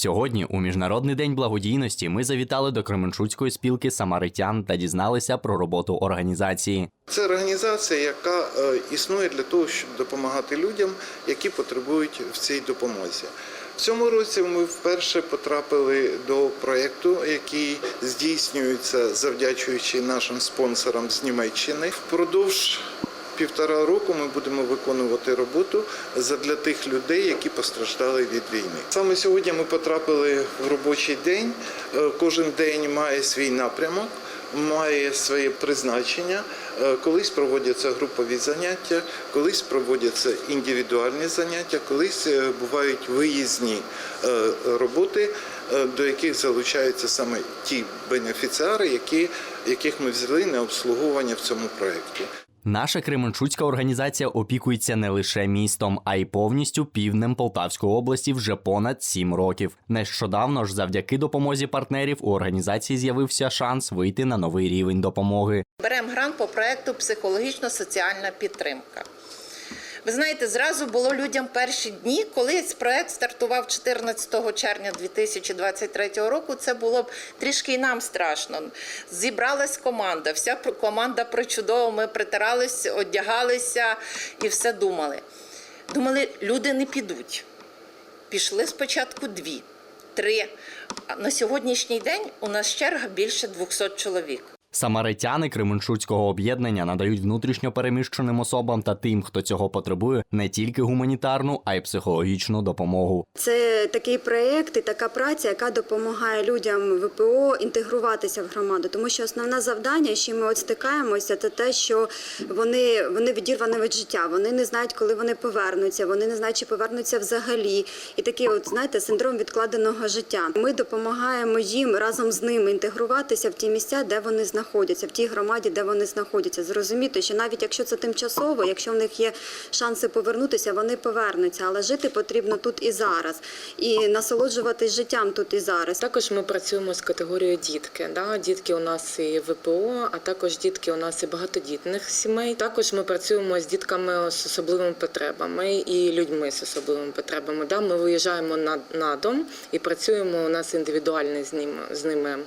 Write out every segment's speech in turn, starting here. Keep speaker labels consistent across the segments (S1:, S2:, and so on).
S1: Сьогодні, у міжнародний день благодійності, ми завітали до Кременчуцької спілки самаритян та дізналися про роботу організації.
S2: Це організація, яка е, існує для того, щоб допомагати людям, які потребують в цій допомозі. В цьому році ми вперше потрапили до проєкту, який здійснюється завдячуючи нашим спонсорам з Німеччини. Впродовж півтора року ми будемо виконувати роботу для тих людей, які постраждали від війни. Саме сьогодні ми потрапили в робочий день. Е, Кожен день має свій напрямок має своє призначення. Е, Колись проводяться групові заняття, колись проводяться індивідуальні заняття, колись е, бувають виїзні роботи, до яких залучаються саме ті бенефіціари, які, яких ми взяли на обслуговування в цьому проєкті.
S1: Наша Кременчуцька організація опікується не лише містом, а й повністю півднем Полтавської області вже понад сім років. Нещодавно ж, завдяки допомозі партнерів, у організації з'явився шанс вийти на новий рівень допомоги.
S3: Беремо грант по проекту Психологічно-соціальна підтримка. Ви знаєте, зразу було людям перші дні, коли проект стартував 14 червня 2023 року. Це було б трішки і нам страшно. Зібралась команда, вся команда причудово. Ми притирались, одягалися і все думали. Думали, люди не підуть. Пішли спочатку дві, три. На сьогоднішній день у нас черга більше 200 чоловік.
S1: Самаритяни Кременчуцького об'єднання надають внутрішньо переміщеним особам та тим, хто цього потребує, не тільки гуманітарну, а й психологічну допомогу.
S4: Це такий проєкт і така праця, яка допомагає людям ВПО інтегруватися в громаду. Тому що основне завдання, з чим ми от стикаємося, це те, що вони, вони відірвані від життя. Вони не знають, коли вони повернуться. Вони не знають, чи повернуться взагалі. І такий, от знаєте, синдром відкладеного життя. Ми допомагаємо їм разом з ними інтегруватися в ті місця, де вони знаходяться, в тій громаді, де вони знаходяться. Зрозуміти, що навіть якщо це тимчасово, якщо в них є шанси повернутися, вони повернуться, але жити потрібно тут і зараз, і насолоджуватись життям тут і зараз.
S5: Також ми працюємо з категорією дітки. Да? Дітки у нас і ВПО, а також дітки у нас і багатодітних сімей. Також ми працюємо з дітками з особливими потребами і людьми з особливими потребами. Да? Ми виїжджаємо на, на дом і працюємо у нас індивідуальне з ними з ними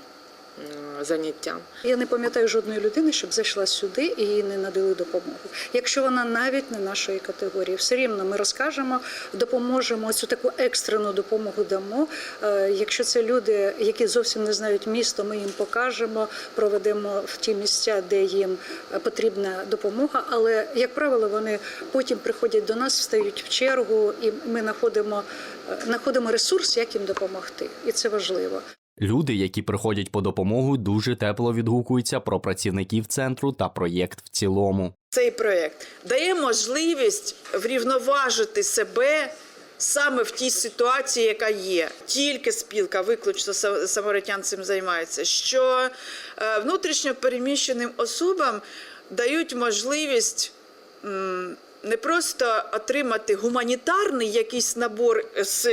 S5: м, заняття.
S6: Я не пам'ятаю жодної людини, щоб зайшла сюди і їй не надали допомогу. Якщо вона навіть не нашої категорії, все рівно ми розкажемо, допоможемо цю таку екстрену допомогу дамо. Е, Якщо це люди, які зовсім не знають місто, ми їм покажемо, проведемо в ті місця, де їм е, потрібна допомога. Але як правило, вони потім приходять до нас, встають в чергу, і ми знаходимо, е, знаходимо ресурс, як їм допомогти, і це важливо.
S1: Люди, які приходять по допомогу, дуже тепло відгукуються про працівників центру та проєкт в цілому.
S7: Цей проєкт дає можливість врівноважити себе саме в тій ситуації, яка є. Тільки спілка виключно са- самаритян цим займається. Що е, внутрішньо переміщеним особам дають можливість. Не просто отримати гуманітарний якийсь набор з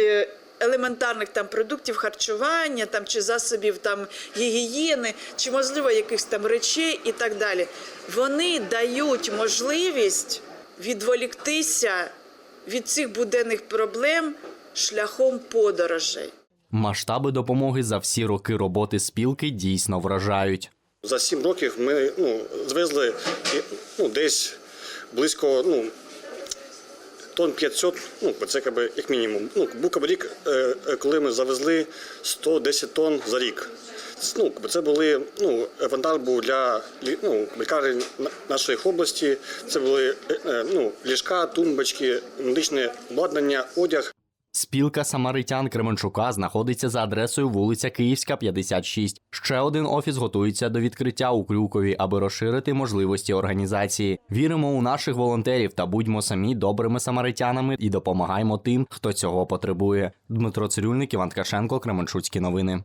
S7: елементарних там продуктів харчування, там чи засобів там гігієни, чи можливо якихось там речей і так далі. Вони дають можливість відволіктися від цих буденних проблем шляхом подорожей.
S1: Масштаби допомоги за всі роки роботи спілки дійсно вражають.
S8: За сім років ми ну, звезли ну, десь близько ну, тонн 500, ну, це якби, як мінімум. Ну, був рік, е, е, коли ми завезли 110 тонн за рік. Ну, це були, ну, евентар був для ну, лікарень на- нашої області. Це були е, ну, ліжка, тумбочки, медичне обладнання, одяг.
S1: Спілка самаритян Кременчука знаходиться за адресою вулиця Київська, 56. Ще один офіс готується до відкриття у Крюкові, аби розширити можливості організації. Віримо у наших волонтерів та будьмо самі добрими самаритянами і допомагаємо тим, хто цього потребує. Дмитро Цирюльник, Іван Ткаченко, Кременчуцькі новини.